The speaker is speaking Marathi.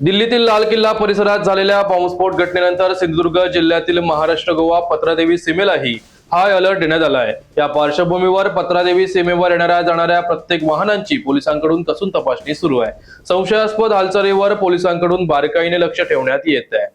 दिल्लीतील लाल किल्ला परिसरात झालेल्या बॉम्बस्फोट घटनेनंतर सिंधुदुर्ग जिल्ह्यातील महाराष्ट्र गोवा पत्रादेवी सीमेलाही हाय अलर्ट देण्यात आला आहे. या पार्श्वभूमीवर पत्रादेवी सीमेवर येणाऱ्या जाणाऱ्या प्रत्येक वाहनांची पोलिसांकडून कसून तपासणी सुरू आहे. संशयास्पद हालचालीवर पोलिसांकडून बारकाईने लक्ष ठेवण्यात येत आहे.